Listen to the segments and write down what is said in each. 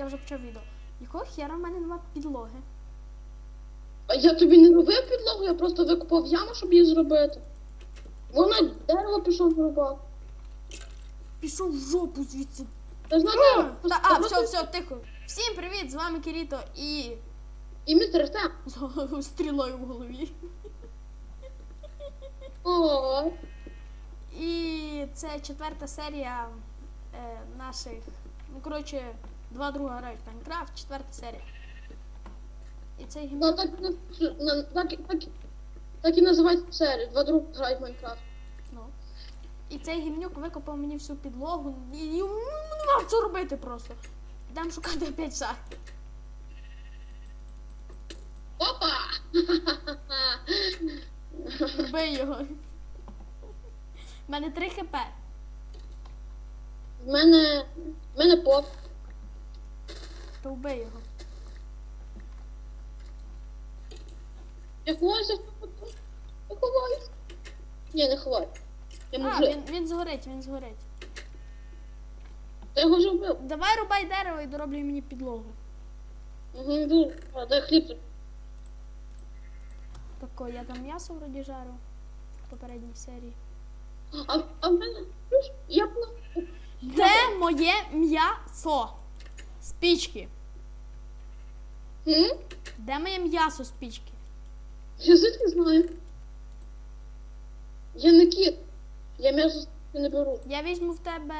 я вже почав відео. Якого хера в мене нема підлоги? А я тобі не робив підлогу, я просто викопав яму, щоб її зробити. Вона дерево пішов вирубав. Пішов в жопу звідси. Та знаю, Та, а, все, все, тихо. Всім привіт, з вами Кіріто і І містер Артем. з стрілою в голові. О, І це четверта серія е, наших. Ну, коротше, два друга грають в Майнкрафт, четверта серія. І цей ну гімн. так, і на- на- так, так, так і називається серія. Два друга грають в Майнкрафт. Ну. І цей гімнюк викопав мені всю підлогу. І йому нема що робити просто. Йдемо шукати опять шахти. Опа! Вбий його. У мене 3 хп. В мене, в мене поп. То вбий його. Я ховаюся. Я ховаюся. Ні, не ховаю. Я А, мужик. він, він згорить, він згорить. Та його вже вбив. Давай рубай дерево і дороблюй мені підлогу. Угу, йду. А, дай хліб. тут. Тако, я там м'ясо вроді жарив в попередній серії. А, а в мене, я була... Де моє м'ясо? Спічки. Хм? Де моє м'ясо спічки? Я звідки знаю? Я не кіт. Я м'ясо не беру. Я візьму в тебе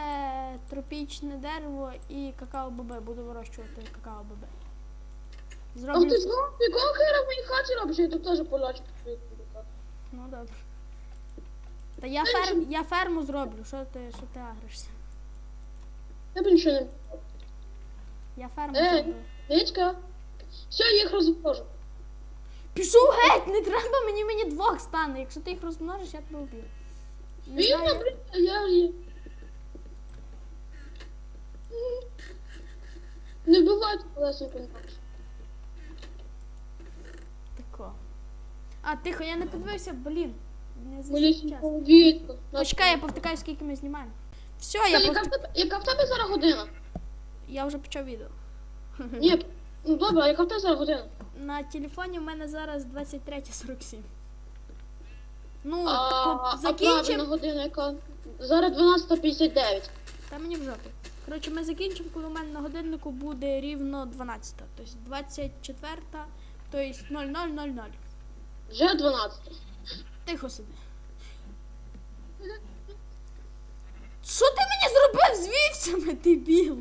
тропічне дерево і какао-боби. Буду вирощувати какао-боби. А Зроблю. ти знав, якого хера в моїй хаті робиш? Я тут теж полячу. Ну добре. Та я, ферм, я ферму зроблю. Що ти, що ти агришся? Я б нічого не. Я ферму Ей. Ничка. Все, я їх розвожу. Пішов геть, не треба мені мені двох стане. Якщо ти їх розмножиш, я тебе вб'ю. Не Вільно, знаю. блін, я. М. Не вбивайте колесо інакше. Тако. А, тихо, я не подивився, блін. Не Мені час. Почекай, я повтикаю, скільки ми знімаємо. Все, я яка, в повт... тебе, яка в тебе зараз година? Я вже почав відео. Ні, ну добре, а яка в тебе зараз година? На телефоні в мене зараз 23.47. Ну, А, а правильна закінчимо. година яка? Зараз 12.59. Та мені в жопу. Коротше, ми закінчимо, коли у мене на годиннику буде рівно 12. Тобто 24, тобто 0000. Вже 12. Тихо сиди. Що ти мені зробив з вівцями, дебіл?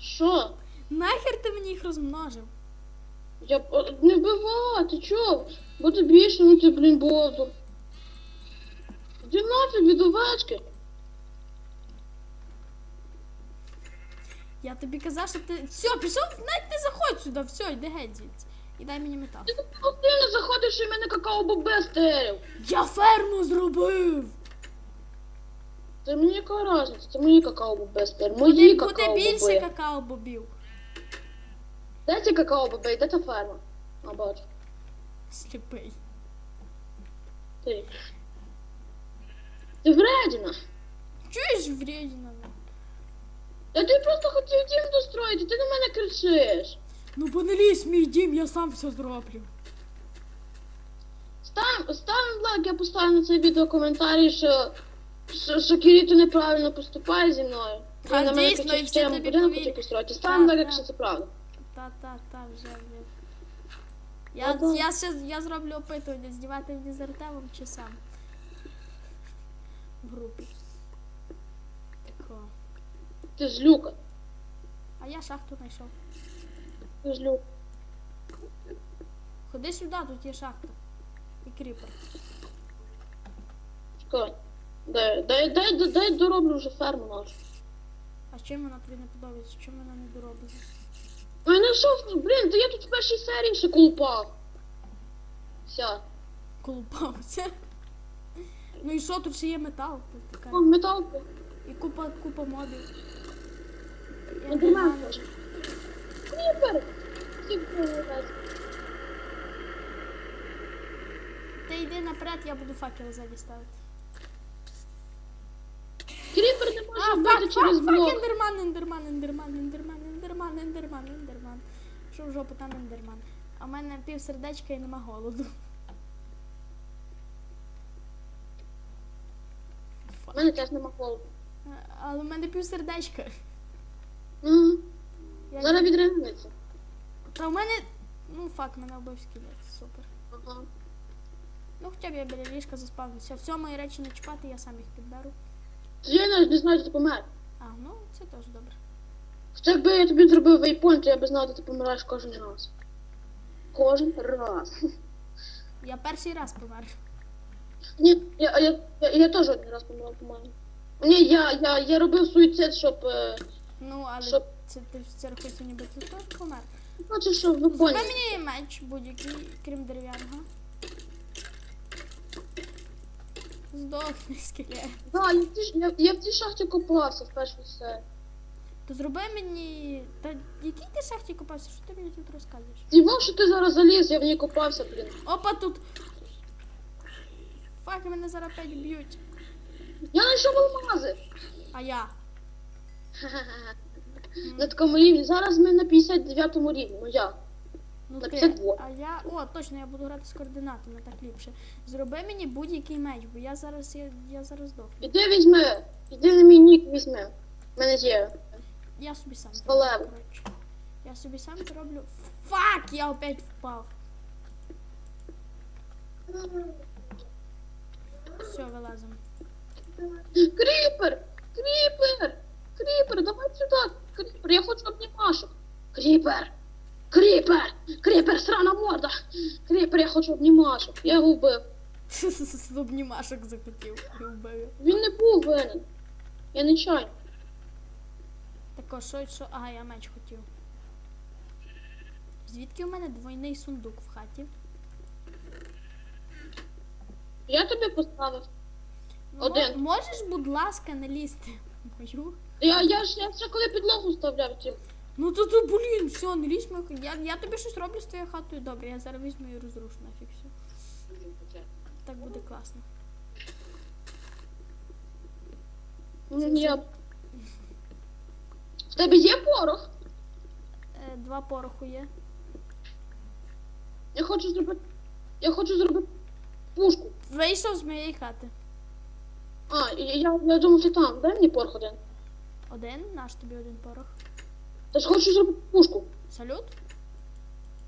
Що? Нахер ти мені їх розмножив? Я б- не вбивай, ти чо? Буде більше, ну ти, блін, бовдур. Іди нафіг від овечки. Я тобі казав, що ти. Все, пішов, навіть не заходь сюди, все, йди геть звідси. І дай мені метал. Ти не заходиш і мене какао бобе стерив. Я ферму зробив! Це мені яка різниця? Це мої какао бобе стерив. Мої Буде, буде какао більше бобе. какао бобів. Де ці какао бобе? Де та ферма? А, бачу. Сліпий. Ти. Ти вредина. Чуєш вредіна? Я тобі просто хотів дім достроїти, ти на мене кричиш. Ну бо не лізь в мій дім, я сам все зроблю. Став, ставимо лайк, я поставлю на це відео коментарі, що, що, що Кіріто неправильно поступає зі мною. Він на мене дійсно, кричить, і що я тобі будинок хотів построїти. Ставимо Так, лайк, так. якщо це правда. Та, та, та, вже вже. Я, Ага. я, ще, я зроблю опитування, знімати мені з Артемом чи сам. В групі. Тако. Ти злюка. А я шахту знайшов. Ти злюка. Ходи сюди, тут є шахта. І кріпер. Чекай. Дай, дай, дай, дай, дай дороблю вже ферму нашу. А чим вона тобі не подобається? Чим вона не дороблена? Ну я знайшов, блін, то я тут в першій серії ще колупав. Все. Колупався. Ну і що, тут ще є метал. Тут така. О, метал. І купа, купа мобів. Я Ендермен не знаю. теж. Кріпер. Всі. Ти йди наперед, я буду факели ззаді ставити. Кріпер не може А, вбити через блок. ендерман, ендерман, ендерман, ендерман, ендерман. ендерман, ендерман. Що в жопу там ендерман. А в мене пів сердечка і нема голоду. У мене теж нема холоду. Е, Але в мене пів сердечка. Ага. Я... Зараз відрегнеться. Та в мене. Ну фак, мене вбив скелет. Супер. Ага. Ну хоча б я біля ліжка заспавнився. Все мої речі не чіпати, я сам їх підберу. Я навіть не знаю, що ти помер. А, ну це теж добре. Хоча якби я тобі зробив вейпоінт, то я б знав, де ти помираєш кожен раз. Кожен раз. Я перший раз помер. Ні, я, я, я, я теж один раз помирав, по-моєму. Ні, я, я, я робив суїцид, щоб. е, Ну, але Щоб- це ти це рахується, ніби ти теж помер. Бачиш, що ви Зроби поняли. мені меч будь-який, крім дерев'яного. Здохни, скелет. Да, я, в цій- я, я в цій шахті копався в першу серію. То зроби мені. Та який ти шахті копався? Що ти мені тут розказуєш? Дівав, що ти зараз заліз, я в ній копався, блін. Опа тут. Фак, мене зараз опять б'ють. Я знайшов алмази. А я. На такому рівні. Зараз ми на 59 рівні, ну я. Ну ти. А я. О, точно, я буду грати з координатами, так ліпше. Зроби мені будь-який меч, бо я зараз я, я зараз здохну. Іди візьми. Іди на мій нік візьми. У мене є. Я собі сам зроблю, коротше. Я собі сам зроблю. Фак! Я опять впав. Все, вилазимо. Кріпер! Кріпер! Кріпер, давай сюди! Кріпер, я хочу обнімашок. Кріпер! Кріпер! Кріпер, срана морда! Кріпер, я хочу обнімашок. Я його вбив. Обнімашок захотів і вбив. Він не був винен. Я не чаю. Тако, що, що. Ага, я меч хотів. Звідки у мене двойний сундук в хаті? Я тобі поставив. Ну, Один. мо- Можеш, будь ласка, не лізти в мою? Я, я ж я ще коли підлогу вставляв ті. Ну то то, блін, все, не лізь мою. Я, я тобі щось роблю з твоєю хатою. Добре, я зараз візьму і розрушу нафіг все. Так буде класно. Ні, Я... В тебе є порох? Е, два пороху є. Я хочу зробити. Я хочу зробити пушку. Вийшов з моєї хати. А, я, я, я думав, ти там. Дай мені порох один. Один, наш тобі один порох. Та ж хочу зробити пушку. Салют?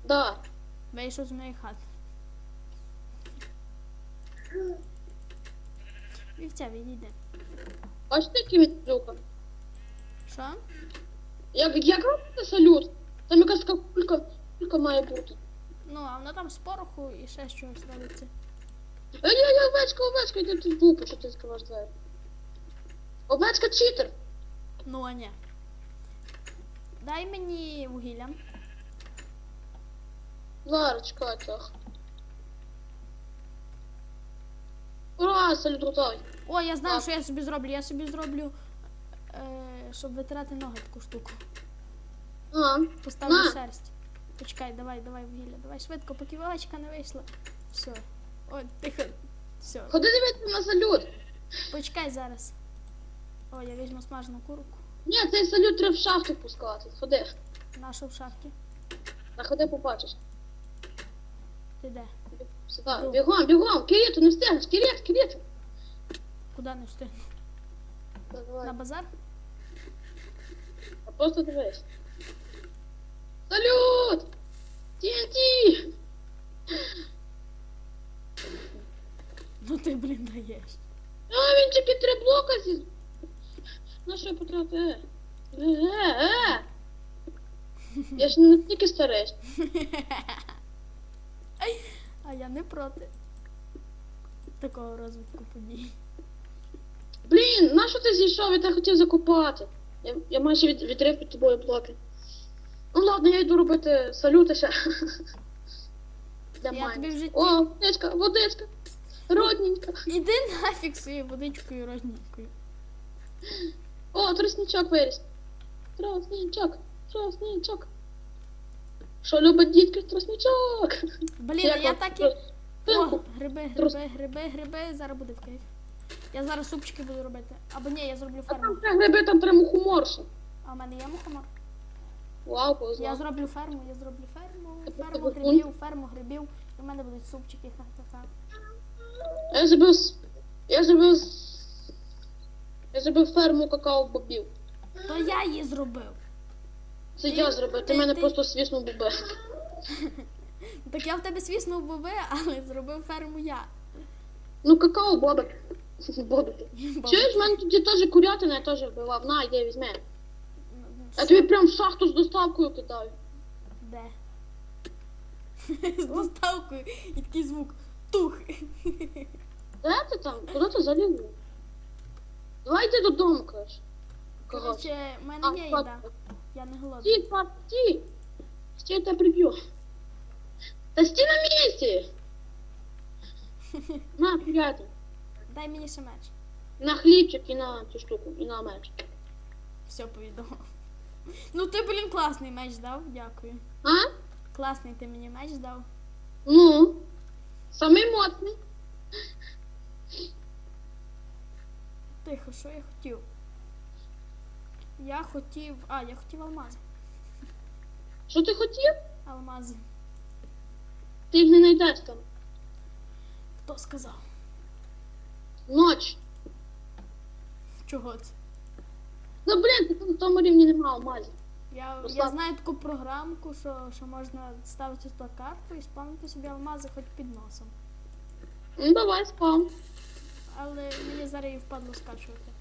Да. Вийшов з моєї хати. Вівця, відійди. Бачите, який він трюка? Що? Як, як робити салют? Там якась така кулька, кулька має бути. Ну, а воно там з пороху і ще з чогось робиться. Е, ні, ні, овечка, овечка, йди тут в дупу, що ти скриваєш двері. Овечка читер. Ну, а ні. Дай мені вугілля. Зараз, чекайте. Ура, салют готовий. О, я знаю, що я собі зроблю. Я собі зроблю, е, щоб витирати ноги таку штуку. А, Поставлю На. шерсть. Почекай, давай, давай вугілля. Давай швидко, поки вилочка не вийшла. Все. О, тихо. Все. ходи дивитися на салют. Почекай зараз. О, я візьму смажену курку. Ні, цей салют треба в шахту пускати. Ходи. Нашу в шахті. Та ходи побачиш. Ти де? Сюди. Йду. Бігом, бігом, Кирito, не встигнеш, Кирит, Кирит. Куди не встигну? Давай. На базар? А просто дивись. Салют! TNT! Ну ти, блін, даєш. А, він тільки три блока зі... На що я потратив? Е, е, е. Я ж не тільки старий. А я не проти такого розвитку подій. Блін, на що ти зійшов? Я тебе хотів закопати. Я, я майже від, відрив під тобою блоки. Ну ладно, я йду робити салюти ще. Для Я тобі в О, водичка, водичка. Родненька. Іди нафіг своєю водичкою родненькою. О, тросничок виріс. Тросничок, тросничок. Що любить дітки тросничок? Блін, а я так і. О, гриби, гриби, гриби, гриби, зараз буде в кайф. Я зараз супчики буду робити. Або ні, я зроблю А там ферму. треба гриби, там треба мухоморшу. А в мене є мухомор? Вау, Я зроблю ферму, я зроблю ферму, ферму грибів, ферму грибів. І в мене будуть супчики. Ха-ха-ха. Я зробив... с- Я зробив... с- Я зробив ферму какао-бобів. То я її зробив. Це Ти- я зробив, ти ти- мене ти- просто свіснув бобе. Так я в тебе свіснув боби, але зробив ферму я. Ну, какао бобик. Бобики. Бо- Чуєш, в мене тут теж курятина, я теж вбивав. На, йди, візьми. Ну, Я тобі прям в шахту з доставкою кидаю. Де? З доставкою і такий звук. Тух. Де ти там? Куди ти залізла? Давай йди додому. Коротше. Коротше, в мене є їда. Я не голодний. Стій, пап, стій! Стій, я тебе приб'ю. Та стій на місці! На, приятель. Дай мені ще меч. На хлібчик і на цю штуку, і на меч. Все повідомо. Ну ти, блін, класний меч дав, дякую. А? Класний ти мені меч дав. Ну. Самий моцний. Тихо, що я хотів? Я хотів. А, я хотів алмази. Що ти хотів? Алмази. Ти їх не знайдеш там. Хто сказав? Ноч. Чого це? Ну блін, ти там в тому рівні нема алмазів. Я, я Руслан. знаю таку програмку, що, що можна ставити туди карту і спавнити собі алмази хоч під носом. Ну давай спам. Але мені зараз її впадло скачувати.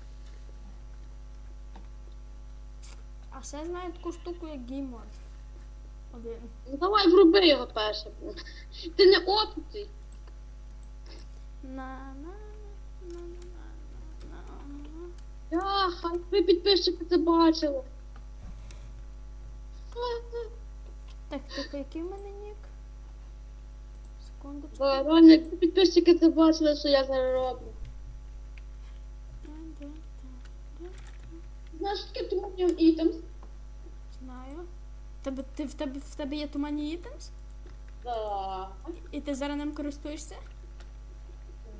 А ще знаю таку штуку, як геймод. Один. Ну давай вруби його перше. Ти не опитий. На на на на на на Яха, ви підписчики це бачили. Так, тихо, який в мене нік? Секундочку. Реально, підписчики це бачили, що я зараз роблю. Знаєш, таке туманіон ітемс? Знаю. Тебе, ти, в, тебе, в тебе є туманні ітемс? Да. І ти зараз ним користуєшся?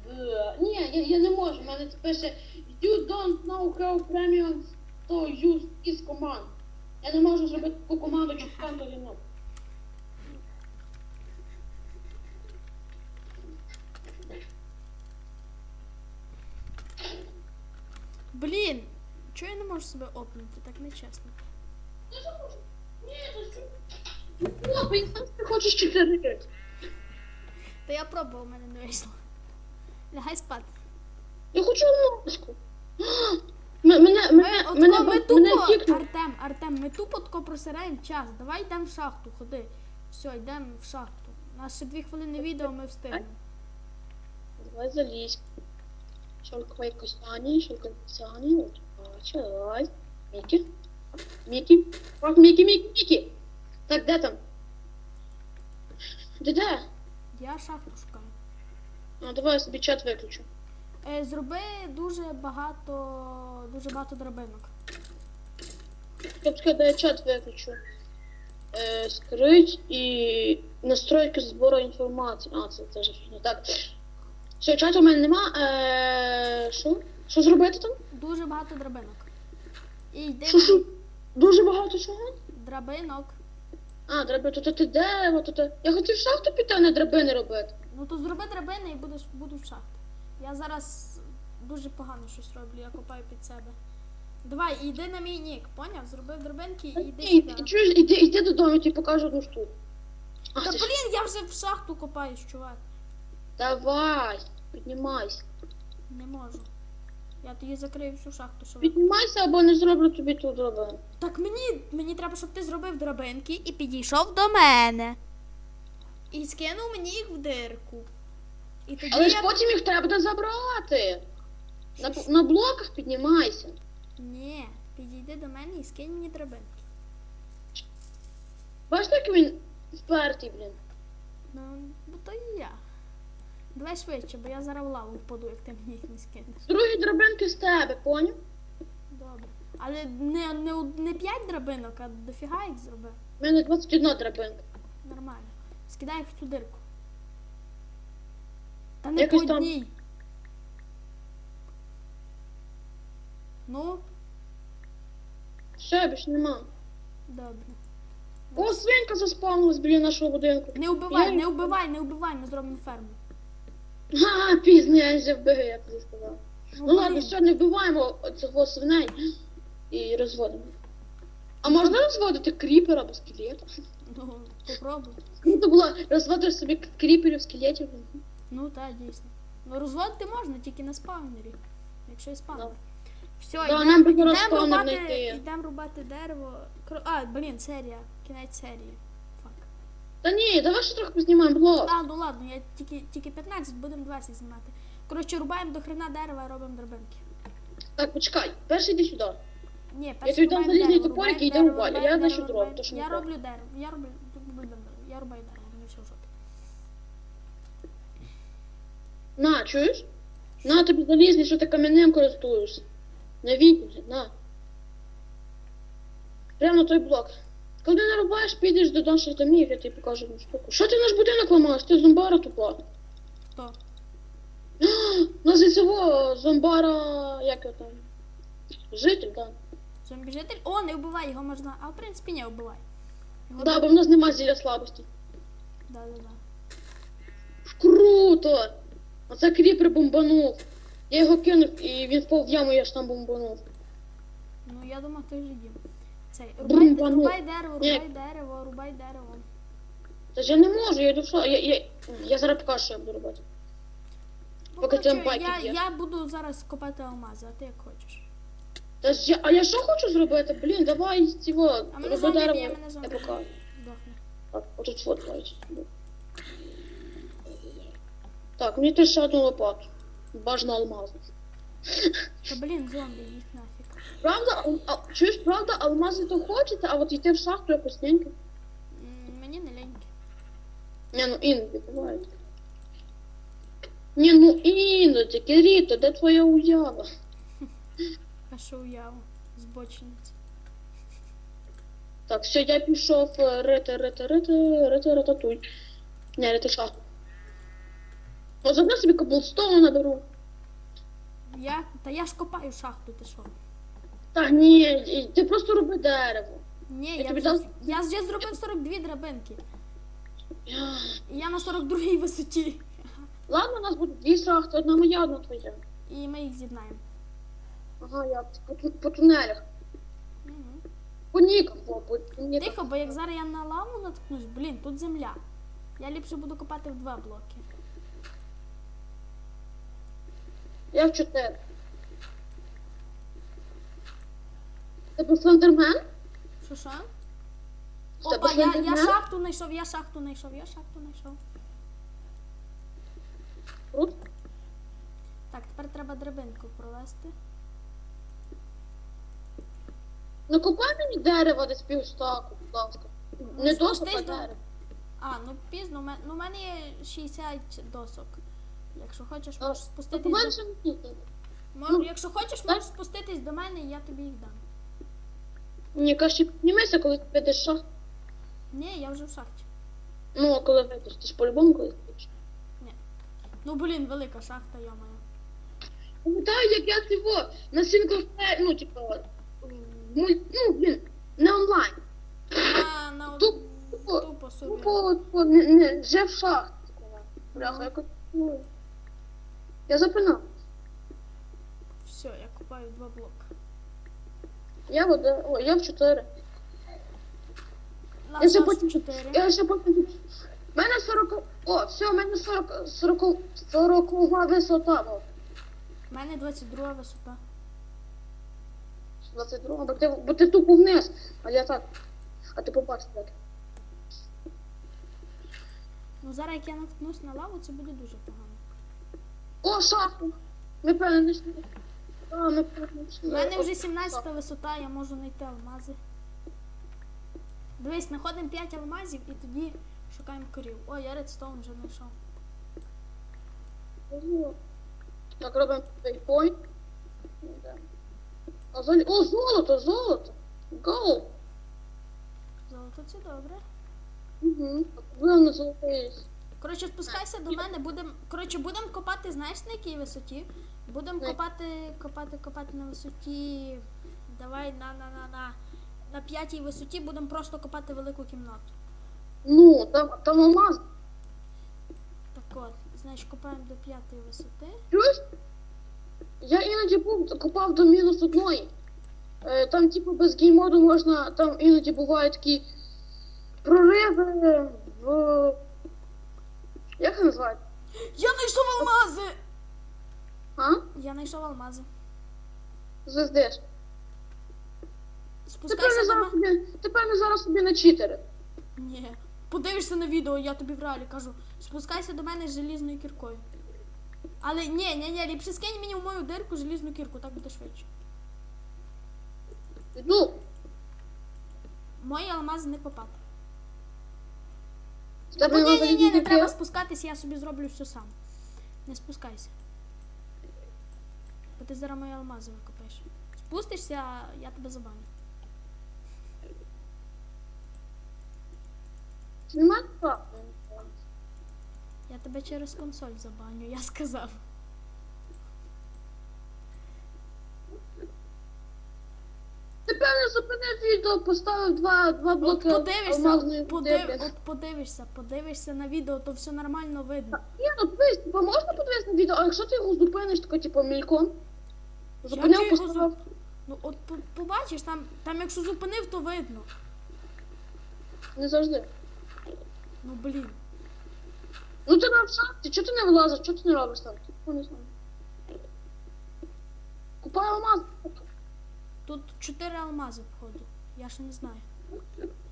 Да. Ні, я, я не можу. У мене це пише You don't know how premiums to use this command. Я не можу зробити таку команду, як Панто Linux. Блін! Чого я не можу себе опнути? Так нечесно. Ні, що? Ну, бо якщо ти хочеш чотири. Та я пробував, у мене не вийшло. Лягай спати. Я хочу ножку. Мене, мене, Ми, мене, от мене, ми тупо. Артем, Артем, ми тупо тако просираємо час. Давай йдемо в шахту, ходи. Все, йдемо в шахту. У нас ще дві хвилини відео, ми встигнемо. Давай залізь. Шелкове костяні, шелкове костяні. Давай. Мікі. Мікі. Ох, Мікі, Мікі. Так, де там? Де? Я шахту шукаю. Ну, давай я собі чат виключу. Е, зроби дуже багато, дуже багато драбинок. Тобто, де я чат виключу. Е, скрить і настройки збору інформації. А, це теж фігня. Так. Все, чату у мене нема. Е, що? Що зробити там? Дуже багато драбинок. І йди Що, що? Дуже багато чого? драбинок. А, драбини, то ти дерево, то ти. Я хотів в шахту піти, а не драбини робити. Ну то зроби драбини і будеш буду в шахті. Я зараз дуже погано щось роблю, я копаю під себе. Давай, йди на мій нік, поняв? Зробив драбинки і йди Ні, сюди. чуєш, іди, іди додому, я тобі покажу одну штуку. Ах, Та ти ж- блін, я вже в шахту копаюсь, чувак. Давай, піднімайся. Не можу. Я тоді закрию всю шахту, що ви. Піднімайся або не зроблю тобі ту драбину. Так мені, мені треба, щоб ти зробив драбинки і підійшов до мене. І скинув мені їх в дирку. І тоді Але ж потім їх треба буде забрати. На, на блоках піднімайся. Ні, підійди до мене і скинь мені драбинки. Бачиш, як він впертий, блін. Ну, бо то і я. Давай швидше, бо я зараз в лаву впаду, як ти мені їх не скинеш. Другі драбинки з тебе, поняв? Добре. Але не, не, од- не 5 драбинок, а дофіга їх зроби. У мене 21 драбинка. Нормально. Скидай їх в цю дирку. Та не Якось по там- одній. Ну, Все, більше нема. добре. О, свинка заспавнилась біля нашого будинку. Не вбивай, Я- не вбивай, не вбивай, ми зробимо ферму. Ха, пізно я вже вбив, я тобі сказав. Ну, Ну ладно, все, не вбиваємо цього свиней і розводимо. А можна розводити кріпера або скелета? Ну, попробуй. Круто було розводити собі кріперів, скелетів. Ну так, дійсно. Ну розводити можна, тільки на спавнері. Якщо є спавнер. Да. Все, Да, йдемо нам спавнер рубати, знайти. йдем рубати дерево. Кро- А, блін, серія. Кінець серії. Та ні, давай ще трохи познімаємо блок. А, ну ладно, я тільки, тільки 15, будемо 20 знімати. Коротше, рубаємо до хрена дерева, робимо драбинки. Так, почекай, перший йди сюди. Ні, перше тобі дам рубаємо залізний дерево, топорик рубаємо і йдемо дерево, в баню. рубаємо Я дерево, то що Я не роблю дерево, я роблю, я рубаю дерево, мені все в жопі. На, чуєш? На тобі залізний, що ти каменем користуєшся. На вікні, на. Прямо на той блок. Коли не рубаєш, підеш до наших домів, я тобі покажу одну штуку. Що ти наш будинок ламаєш? Ти зомбара тупа. Хто? Нас із цього зомбара, як його там? Житель, так. Зомбі-житель? О, не вбивай, його можна. А в принципі не вбивай. Його Да, бо в нас нема зілля слабості. да, да, да. Круто! А це кріпер бомбанув. Я його кинув і він впав в яму, я ж там бомбанув. Ну я думав, ти вже їм. Цей, Брум, рубай, бану. рубай дерево, Ні. рубай дерево, рубай дерево. Та ж я не можу, я йду в шо. Я, я, я зараз покажу, що я буду робити. Ну, Поки коротше, там байки я, є. я буду зараз копати алмази, а ти як хочеш. Та ж я, а я що хочу зробити? Блін, давай цього, А мене роби зомбі дерево. б'є, мене зомбі Я покажу. Здохне. Так, отут вот бачиш. Так, мені теж ще одну лопату. Бажано алмазну. Та блін, зомбі, їх нафіг. Правда, а, а, чуєш, правда, алмази то хочете, а от йти в шахту якось неньки. М, Мені не леньки. Не, ну іноді буває. Ні, ну іноді, Киріто, де твоя уява? А що уяву? Збочинець. Так, все, я пішов е, рити, рити, рити, рити, рататуй. Не, рити шахту. О, заодно собі каблстоуну наберу. Я, та я ж копаю шахту, ти що? Та ні, ти просто роби дерево. Ні, Я я, тобі вже, дам- я вже зробив 42 драбинки. Я- І я на 42 висоті. Ладно, у нас буде дві шахти, одна моя, одна твоя. І ми їх з'єднаємо. Ага, я по, ту- по тунелях. Мгм. По ніках, о, по, по ніках. Тихо, бо як зараз я на лаву наткнусь, блін, тут земля. Я ліпше буду копати в два блоки. Я в чотири. Тебе слендермен? Що що? Опа, я, я слендермен? шахту знайшов, я шахту знайшов, я шахту знайшов. Так, тепер треба драбинку пролезти. Накопай мені дерева десь півстаку, будь ласка. Не Ну, досок, а спустись до- дерево. А, ну пізно, у мен- ну, у мене є 60 досок. Якщо хочеш, А, можеш Так у спуститись. мене До... не. Мож... ну, Якщо хочеш, можеш спуститись до мене і я тобі їх дам. Ні, краще піднімайся, коли ти підеш в шахту. Ні, я вже в шахті. Ну, а коли вийдеш, ти ж по-любому коли підеш. Ну блін, велика шахта, я маю. Пам'ятаю, як я цього на синглплеєр, ну, типу, в муль... ну, блін, не онлайн. На, на Туп- тупо, тупо собі. По, по, не, не, вже в шахті. Бляха, ну, я запинав. Все, я купаю два блоки. Я в один, о, я в чотири. Я ще потім-. Я ще потім... У мене 40... О, все, у мене 40... 40... 40 висота. У мене 22 висота. 22, бо ти, бо ти тупо вниз. А я так. А ти побачиш як. Ну зараз як я наткнусь на лаву, це буде дуже погано. О, шахту! Ми певно не йшли. А, ми У мене вже 17 висота, я можу знайти алмази. Дивись, знаходимо 5 алмазів і тоді шукаємо корів. О, я редстоун вже знайшов. Так, робимо. А золі... О, золото, золото! Гоу! Золото це добре. Угу. Головне золотий. Коротше, спускайся до мене, будемо. Коротше, будемо копати, знаєш на якій висоті? Будемо копати, копати, копати на висоті. Давай на на на на. на п'ятій висоті будемо просто копати велику кімнату. Ну, там, там алмаз. Так от, значить, копаємо до п'ятої висоти. Чуєш? Я іноді був копав до мінус одної. Е, Там, типу, без геймоду можна, там іноді бувають такі прориви в. Як це називається? Я знайшов алмази! А? Я знайшов алмази. Звездиш. Ти Спускайся до мене. ти певно зараз собі на читери. Ні. Подивишся на відео, я тобі в реалі кажу. Спускайся до мене з желізною кіркою. Але ні, ні, ні, ліпше скинь мені в мою дирку желізну кірку, так буде швидше. Іду. Мої алмази не Або тебе ні, ні, ні, не треба спускатись, я собі зроблю все сам. Не спускайся. Бо ти зараз мої алмази викопаєш. Спустишся, я тебе забаню. Немає права. Я тебе через консоль забаню, я сказав. Ти певно зупинив відео, поставив два, два От блоки подивишся, алмазної подив... от подивишся, подивишся на відео, то все нормально видно. Ні, ну дивись, можна подивитися на відео, а якщо ти його зупиниш, тако, типу, мільком? Зупинив, його поставив. Ну от по- побачиш, там, там якщо зупинив, то видно. Не завжди. Ну блін. Ну ти на шахті, чого ти не вилазиш, чого ти не робиш там? Ну, не знаю. Купай алмаз. Тут чотири алмази, походу. Я ще не знаю.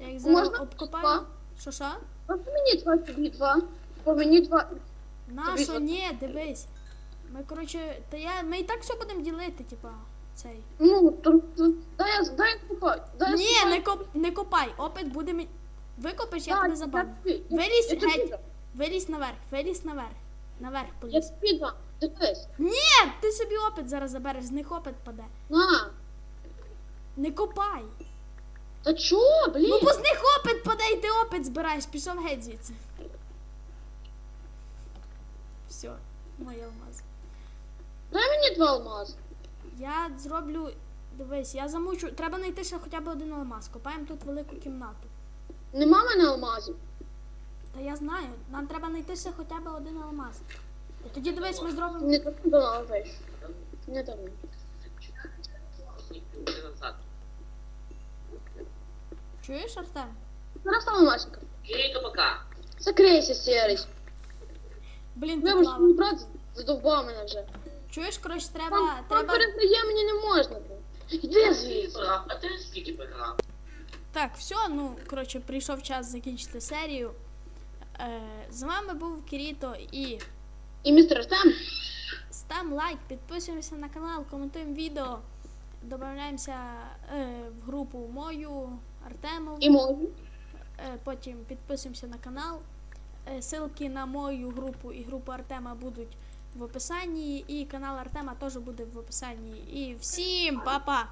Я їх зараз Можна обкопаю. два? Що що? Просто мені два, тобі два. По мені два. На що ні, дивись. Ми, коротше, та я. Ми і так все будемо ділити, типа, цей. Ну, то, то, дай я, дай я купай. Дай я Ні, не коп не копай. Опит буде мі... Викопиш, я тебе я- Вилізь геть. Вилізь наверх, вилізь наверх. Наверх Я поліз. тобі дам. Дивись. Ні, ти собі опит зараз забереш, з них опит паде. На. Не копай. Та чого, блін? Ну бо з них опит паде і ти опит збираєш, пішов геть звідси. Все, мої алмази. Дай мені два алмази. Я зроблю. Дивись, я замучу. Треба знайти ще хоча б один алмаз. Копаємо тут велику кімнату. Нема мене алмазів. Та я знаю, нам треба знайти ще хоча б один алмаз. І тоді дивись, ми зробимо. Не так до належиш. Не так. Чуєш, Артем? Зараз там алмазика. Кирито пока. Закрийся, серий. Блін, тут Вибач, брат задовбав мене вже. Чуєш, коротше, треба. там треба... передає мені не можна. Іди звідси. А ти скільки пограв? Так, все, ну, коротше, прийшов час закінчити серію. Е, з вами був Кіріто і І містер Артем. ставимо лайк, підписуємося на канал, коментуємо відео, додаємося е, в групу мою, Артемову. І можу. Е, Потім підписуємося на канал. Е, Ссылки на мою групу і групу Артема будуть в описанні. І канал Артема теж буде в описанні. І всім па-па!